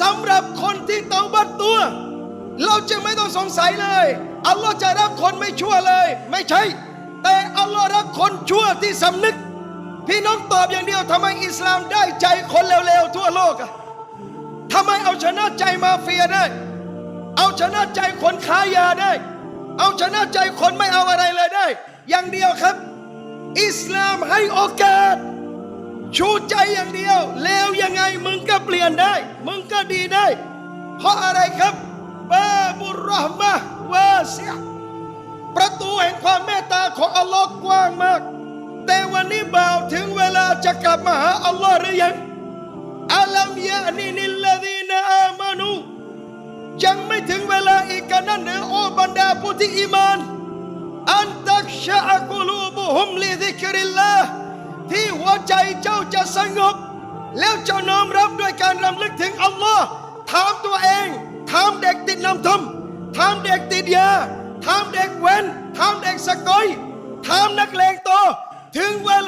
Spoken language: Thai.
สำหรับคนที่เตาบัตตัว เราจะไม่ต้องสงสัยเลย อัลลอฮ์จะรักคนไม่ชั่วเลย ไม่ใช่ แต่อัลลอฮ์รักคนชั่วที่สำนึก พี่น้องตอบอย่างเดียวทำไมอิสลามได้ใจคนเลวๆทั่วโลกอะทำไมเอาชนะใจมาเฟียได้ เอาชนะใจคนค้ายาได้ เอาชนะใจคนไม่เอาอะไรเลยได้ อย่างเดียวครับ อิสลามให้โอกาสชูใจอย่างเดียวเลวยังไงมึงก็เปลี่ยนได้ มึง ดีได้ เพราะอะไรครับบาบุรรห์มะวาสิอะห์ประตูแห่งความเมตตาของอัลลอฮ์กว้างมาก แต่วันนี้บ่าวถึงเวลาจะกลับมาหาอัลลอฮ์หรือยังอัลัมยะนินิลลดีนอามานูยังไม่ถึงเวลาอีกกันนั่นหรือโอ้บรรดาผู้ที่อีมาน อันตักชะอักุลูบุฮุมลิซิกริลลาห์ แล้วเจ้าน้อมรับด้วยการรำลึกถึงอัลลอฮ์ถามตัวเองถามเด็กติดน้ำท่อมถามเด็กติดยาถามเด็กเว้นถามเด็กสกอยถามนักเลงโต ถึงเวล